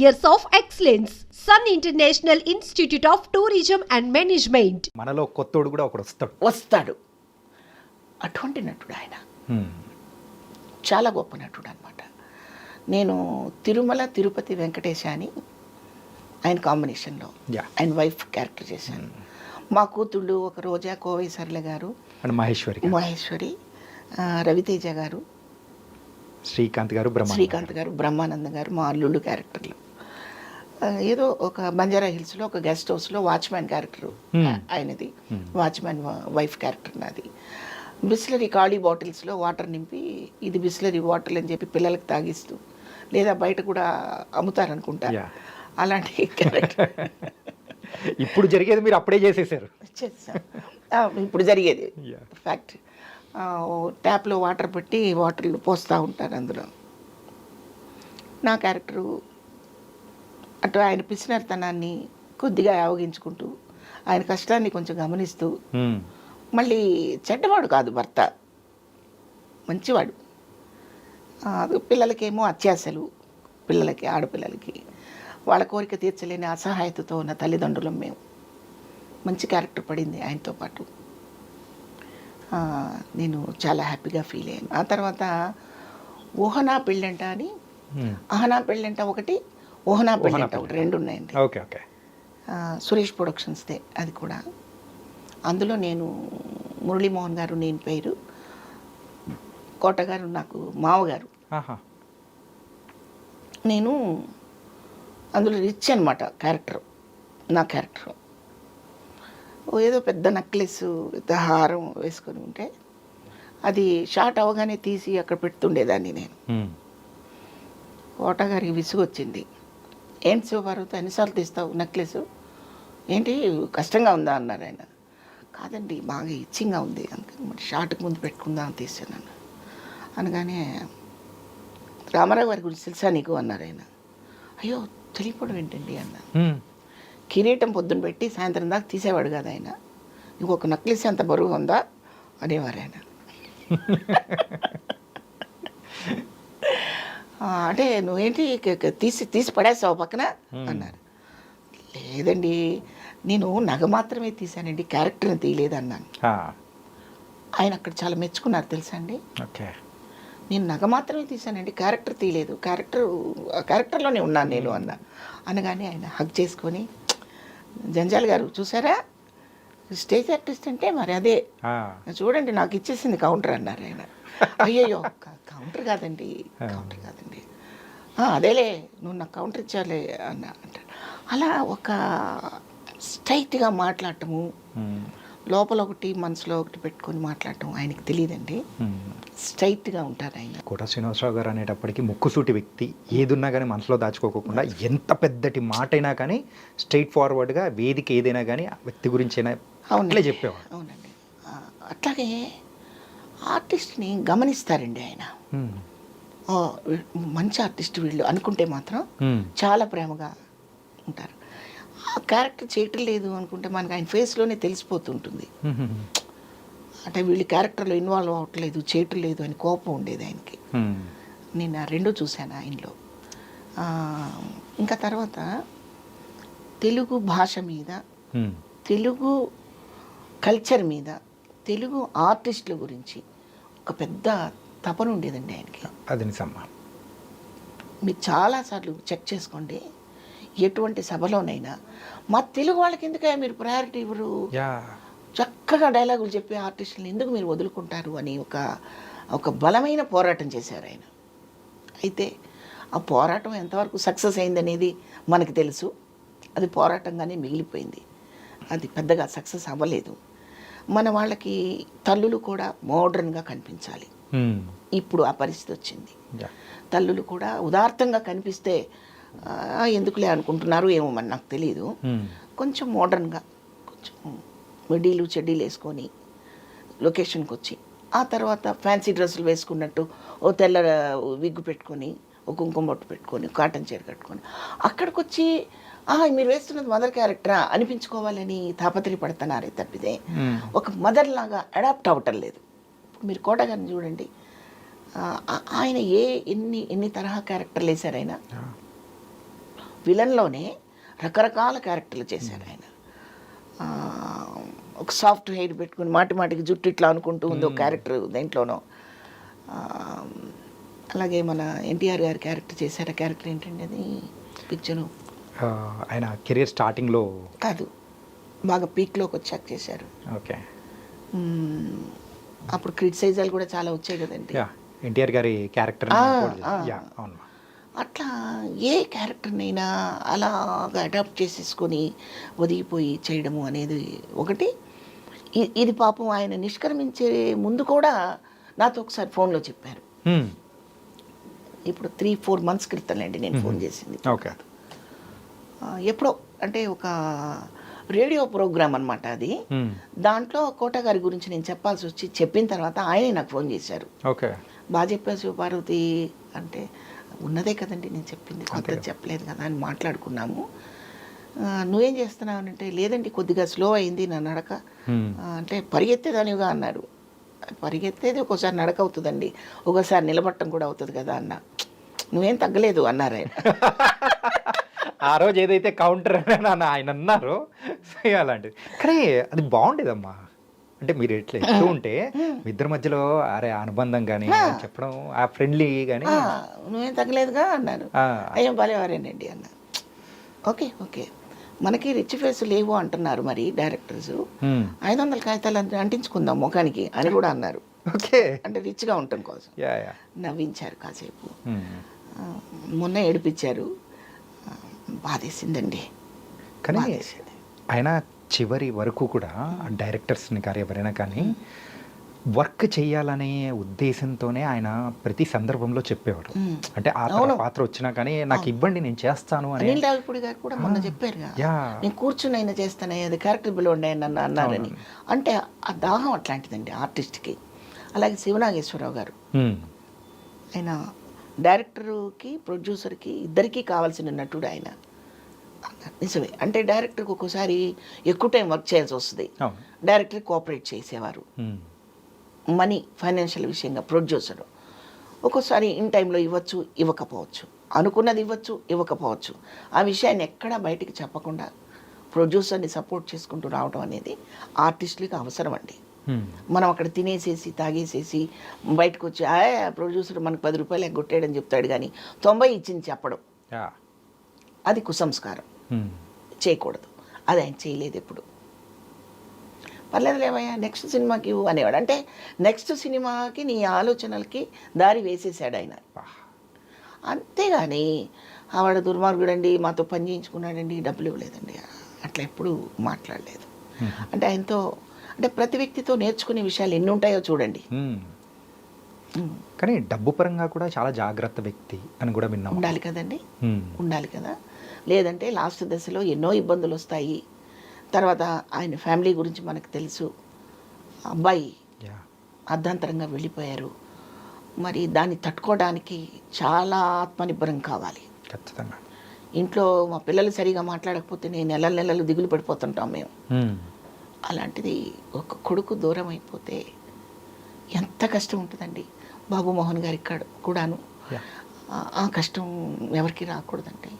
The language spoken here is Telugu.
years of excellence. Sun International Institute of Tourism and Management. మనలో కొత్తోడు కూడా ఒకడు వస్తాడు. వస్తాడు. అటువంటి నటుడు ఆయన. చాలా గొప్ప నటుడు అనమాట నేను తిరుమల తిరుపతి వెంకటేశ అని ఆయన కాంబినేషన్లో Yeah. ఆయన వైఫ్ క్యారెక్టర్ చేశాను. మా కూతుళ్ళు ఒక రోజా కోవై సర్ల గారు అండ్ మహేశ్వరి మహేశ్వరి రవితేజ గారు శ్రీకాంత్ గారు. శ్రీకాంత్ గారు బ్రహ్మానందం గారు మా అల్లుళ్ళు క్యారెక్టర్లు. ఏదో ఒక బంజారా హిల్స్లో ఒక గెస్ట్ హౌస్లో వాచ్మ్యాన్ క్యారెక్టర్. ఆయనది. వాచ్మ్యాన్ వైఫ్ క్యారెక్టర్ నాది. బిస్లరీ ఖాళీ బాటిల్స్లో వాటర్ నింపి ఇది బిస్లరీ వాటర్ అని చెప్పి పిల్లలకి తాగిస్తూ లేదా బయట కూడా అమ్ముతారనుకుంటా. అలాంటి క్యారెక్టర్. ఇప్పుడు జరిగేది మీరు అప్పుడే చేసేసారు. ఇప్పుడు జరిగేది. ఫ్యాక్ట్. ట్యాప్లో వాటర్ పెట్టి వాటర్లు పోస్తూ ఉంటారు అందులో. నా క్యారెక్టరు అటు ఆయన పిసినర్తనాన్ని కొద్దిగా ఆవగించుకుంటూ ఆయన కష్టాన్ని కొంచెం గమనిస్తూ. మళ్ళీ చెడ్డవాడు కాదు భర్త. మంచివాడు. పిల్లలకేమో అత్యాశలు పిల్లలకి ఆడపిల్లలకి. వాళ్ళ కోరిక తీర్చలేని అసహాయతతో ఉన్న తల్లిదండ్రులం మేము. మంచి క్యారెక్టర్ పడింది ఆయనతో పాటు. నేను చాలా హ్యాపీగా ఫీల్ అయ్యాను. ఆ తర్వాత ఊహనా పెళ్ళంట అని. అహనా పెళ్ళంట ఒకటి ఊహనా పెళ్ళంట. ఒకటి రెండు ఉన్నాయండి ఓకే ఓకే. సురేష్ ప్రొడక్షన్స్దే అది కూడా. అందులో నేను మురళీమోహన్ గారు నేను పేరు. కోట గారు నాకు మావగారు నేను అందులో రిచ్ అనమాట క్యారెక్టర్ నా క్యారెక్టర్. ఏదో పెద్ద నెక్లెస్ పెద్ద హారం వేసుకొని ఉంటే అది షార్ట్ అవగానే తీసి అక్కడ పెడుతుండేదాన్ని నేను. Hmm. కోట గారికి విసుగు వచ్చింది ఏంటి శివపార్వతి ఎన్నిసార్లు తీస్తావు నెక్లెస్? ఏంటి? కష్టంగా ఉందా? అన్నారు ఆయన. కాదండి బాగా ఇచ్చింగ్గా ఉంది. అందుకని మరి షార్ట్కి ముందు పెట్టుకుందాం అని తీసాను అనగానే రామారావు గారి గురించి తెలుసా నీకు? అన్నారు ఆయన. అయ్యో తెలియపోవడం ఏంటండి? అన్న. కిరీటం పొద్దున పెట్టి సాయంత్రం దాకా తీసేవాడు కదా ఆయన. ఇంకొక నక్లెస్ అంత బరువు ఉందా? అనేవారు ఆయన. అంటే నువ్వేంటి తీసి తీసి పడేస్తావు పక్కన? అన్నారు. లేదండి నేను నగ మాత్రమే తీశానండి క్యారెక్టర్ని తీయలేదు అన్నాను. ఆయన అక్కడ చాలా మెచ్చుకున్నారు తెలుసా అండి? ఓకే. నేను నగ మాత్రమే తీశానండి క్యారెక్టర్ తీయలేదు. క్యారెక్టర్ క్యారెక్టర్లోనే ఉన్నాను నేను అన్న. అనగానే ఆయన హగ్ చేసుకొని జంజాల్ గారు చూసారా? స్టేజ్ ఆర్టిస్ట్ అంటే మరి అదే. చూడండి నాకు ఇచ్చేసింది కౌంటర్ అన్నారు ఆయన. అయ్యయ్యో కౌంటర్ కాదండి కౌంటర్ కాదండి. "ఆ, అదేలే నువ్వు నాకు కౌంటర్ ఇచ్చాలే అన్న అంటారు అలా ఒక స్ట్రైట్గా మాట్లాడటము. లోపల ఒకటి మనసులో ఒకటి పెట్టుకొని మాట్లాడటం ఆయనకి తెలియదండి. స్ట్రైట్గా ఉంటారు ఆయన. కోట శ్రీనివాసరావు గారు అనేటప్పటికి ముక్కుసూటి వ్యక్తి ఏదున్నా కానీ మనసులో దాచుకోకుండా ఎంత పెద్దటి మాట అయినా కానీ స్ట్రైట్ ఫార్వర్డ్గా వేదిక ఏదైనా కానీ ఆ వ్యక్తి గురించి అయినా అట్లే చెప్పేవాడు. అవునండి. అట్లాగే ఆర్టిస్ట్ని గమనిస్తారండి ఆయన Hmm. "ఓ, వీ- మంచి ఆర్టిస్ట్ వీళ్ళు అనుకుంటే మాత్రం. చాలా ప్రేమగా ఉంటారు ఆ క్యారెక్టర్ చేయటం లేదు అనుకుంటే మనకి ఆయన ఫేస్లోనే తెలిసిపోతుంటుంది. అంటే వీళ్ళు క్యారెక్టర్లో ఇన్వాల్వ్ అవ్వట్లేదు చేయటం లేదు అని కోపం ఉండేది ఆయనకి. నేను ఆ రెండు చూశాను ఆయనలో ఇంకా తర్వాత తెలుగు భాష మీద. తెలుగు కల్చర్ మీద తెలుగు ఆర్టిస్టుల గురించి ఒక పెద్ద తపన ఉండేదండి ఆయనకి. అది నిజమ్మా మీరు చాలాసార్లు చెక్ చేసుకోండి ఎటువంటి సభలోనైనా. మా తెలుగు వాళ్ళకి ఎందుకయ్యా మీరు ప్రయారిటీ ఇవ్వరు? చక్కగా డైలాగులు చెప్పే ఆర్టిస్టులను ఎందుకు మీరు వదులుకుంటారు అని ఒక ఒక బలమైన పోరాటం చేశారు ఆయన. అయితే ఆ పోరాటం ఎంతవరకు సక్సెస్ అయిందనేది మనకు తెలుసు. అది పోరాటంగానే మిగిలిపోయింది. అది పెద్దగా సక్సెస్ అవ్వలేదు. మన వాళ్ళకి తల్లులు కూడా మోడర్న్గా కనిపించాలి. ఇప్పుడు ఆ పరిస్థితి వచ్చింది తల్లులు కూడా ఉదార్థంగా కనిపిస్తే "ఆ, ఎందుకులే అనుకుంటున్నారు ఏమో మరి నాకు తెలియదు. కొంచెం మోడర్న్గా కొంచెం మిడీలు చెడ్డీలు వేసుకొని లొకేషన్కి వచ్చి ఆ తర్వాత ఫ్యాన్సీ డ్రెస్సులు వేసుకున్నట్టు ఓ తెల్ల విగ్గు పెట్టుకొని ఒక కుంకుమ బొట్టు పెట్టుకొని కాటన్ చీర కట్టుకొని అక్కడికి వచ్చి "ఆ, మీరు వేస్తున్నది మదర్ క్యారెక్టరా అనిపించుకోవాలని తాపత్రయపడుతున్నారే తప్పితే. ఒక మదర్ లాగా అడాప్ట్ అవ్వటం లేదు. మీరు కోట గారిని చూడండి. ఆయన ఏ ఎన్ని ఎన్ని తరహా క్యారెక్టర్లు వేశారు ఆయన? విలన్లోనే రకరకాల క్యారెక్టర్లు చేశారు ఆయన. ఒక సాఫ్ట్ హెయిర్ పెట్టుకుని మాటి మాటికి జుట్టు ఇట్లా అనుకుంటూ ఉంది ఒక క్యారెక్టర్ దేంట్లోనో. అలాగే మన ఎన్టీఆర్ గారి క్యారెక్టర్ చేశారు. క్యారెక్టర్ ఏంటండి అది? పిక్చరు ఆయన కెరియర్ స్టార్టింగ్లో కాదు. బాగా పీక్లోకి వచ్చాక చేశారు. ఓకే. అప్పుడు క్రిటిసైజాలు కూడా చాలా వచ్చాయి కదండి. యా ఎన్టీఆర్ గారి క్యారెక్టర్ అవును. అట్లా ఏ క్యారెక్టర్నైనా అలాగా అడాప్ట్ చేసేసుకొని ఒదిగిపోయి చేయడము అనేది ఒకటి. ఇది పాపం ఆయన నిష్క్రమించే ముందు కూడా నాతో ఒకసారి ఫోన్లో చెప్పారు. ఇప్పుడు త్రీ ఫోర్ మంత్స్ క్రితంలేండి నేను ఫోన్ చేసింది. ఓకే. ఎప్పుడో అంటే ఒక రేడియో ప్రోగ్రామ్ అనమాట అది. దాంట్లో కోట గారి గురించి నేను చెప్పాల్సి వచ్చి చెప్పిన తర్వాత ఆయనే నాకు ఫోన్ చేశారు. ఓకే. బాగా చెప్పావు శివపార్వతి అంటే ఉన్నదే కదండి నేను చెప్పింది కొత్త చెప్పలేదు కదా అని మాట్లాడుకున్నాము. నువ్వేం చేస్తున్నావు? అని అంటే లేదండి కొద్దిగా స్లో అయింది నా నడక అంటే పరిగెత్తేదానివిగా అన్నారు. పరిగెత్తేది ఒక్కోసారి నడక అవుతుందండి ఒకసారి నిలబట్టం కూడా అవుతుంది కదా అన్న. నువ్వేం తగ్గలేదు అన్నారు ఆయన. ఆ రోజు ఏదైతే కౌంటర్ అని ఆయన అన్నారో అలాంటిది. కానీ అది బాగుండేదమ్మా. అంటే మీరు ఎట్లా ఎక్కువ ఉంటే మీ ఇద్దరి మధ్యలో అరే అనుబంధం కానీ చెప్పడం ఆ ఫ్రెండ్లీ కానీ "ఆ, నువ్వేం తగ్గలేదుగా అన్నారు. అయ్యో భలేవారేనండి అన్న. Okay okay. మనకి రిచ్ ఫేస్ లేవు అంటున్నారు మరి డైరెక్టర్స్. ఐదు వందల కాగితాలు అంటించుకుందాం ముఖానికి అని కూడా అన్నారు. ఓకే. అంటే రిచ్గా ఉండటం కోసం. Yeah yeah. నవ్వించారు కాసేపు. మొన్న ఏడిపించారు. బాధేసిందండి. కానీ ఆయన చివరి వరకు కూడా డైరెక్టర్స్ని కానీ ఎవరైనా కానీ వర్క్ చేయాలనే ఉద్దేశంతోనే ఆయన ప్రతి సందర్భంలో చెప్పేవారు. అంటే ఆ తర పాత్ర వచ్చినా కానీ నాకు ఇవ్వండి నేను చేస్తాను అని. అనిల్ గారు కూడా మొన్న చెప్పారుగా యా. నేను కూర్చుని అయినా చేస్తానే అది క్యారెక్టర్ పిలవండి నన్ను అన్నారని. అంటే ఆ దాహం అట్లాంటిదండి ఆర్టిస్ట్కి అలాగే శివనాగేశ్వరరావు గారు. ఆయన డైరెక్టర్కి ప్రొడ్యూసర్కి ఇద్దరికీ కావాల్సిన నటుడు ఆయన. నిజమే. అంటే డైరెక్టర్కి ఒక్కోసారి ఎక్కువ టైం వర్క్ చేయాల్సి వస్తుంది. డైరెక్టర్ కోఆపరేట్ చేసేవారు. మనీ ఫైనాన్షియల్ విషయంగా ప్రొడ్యూసర్. ఒక్కోసారి ఇన్ టైంలో ఇవ్వచ్చు ఇవ్వకపోవచ్చు. అనుకున్నది ఇవ్వచ్చు ఇవ్వకపోవచ్చు. ఆ విషయాన్ని ఎక్కడా బయటికి చెప్పకుండా ప్రొడ్యూసర్ని సపోర్ట్ చేసుకుంటూ రావడం అనేది ఆర్టిస్టులకి అవసరం అండి. మనం అక్కడ తినేసేసి తాగేసేసి బయటకు వచ్చి ఆ ప్రొడ్యూసర్ మనకు పది రూపాయలు ఎగ్గొట్టాడని చెప్తాడు కానీ తొంభై ఇచ్చింది చెప్పడం. అది కుసంస్కారం. చేయకూడదు. అది ఆయన చేయలేదు ఎప్పుడు. పర్లేదు లేవయ్యా నెక్స్ట్ సినిమాకి ఇవ్వు అనేవాడు. అంటే నెక్స్ట్ సినిమాకి నీ ఆలోచనలకి దారి వేసేసాడు ఆయన. అంతేగాని ఆవిడ దుర్మార్గుడండి మాతో పని చేయించుకున్నాడండి డబ్బులు ఇవ్వలేదండి. అట్లా ఎప్పుడు మాట్లాడలేదు. అంటే ఆయనతో అంటే ప్రతి వ్యక్తితో నేర్చుకునే విషయాలు ఎన్ని ఉంటాయో చూడండి కానీ డబ్బు పరంగా కూడా చాలా జాగ్రత్త వ్యక్తి అని కూడా విన్నాం. ఉండాలి కదండి. ఉండాలి కదా? లేదంటే లాస్ట్ దశలో ఎన్నో ఇబ్బందులు వస్తాయి. తర్వాత ఆయన ఫ్యామిలీ గురించి మనకు తెలుసు. అబ్బాయి అర్ధాంతరంగా వెళ్ళిపోయారు. మరి దాన్ని తట్టుకోవడానికి చాలా ఆత్మనిబ్బరం కావాలి. ఖచ్చితంగా. ఇంట్లో మా పిల్లలు సరిగా మాట్లాడకపోతే నేను నెలల నెలలు దిగులు పడిపోతుంటాం మ్మ్. అలాంటిది ఒక కొడుకు దూరం అయిపోతే ఎంత కష్టం ఉంటుందండి. బాబు మోహన్ గారి కూడాను. ఆ కష్టం ఎవరికి రాకూడదండి.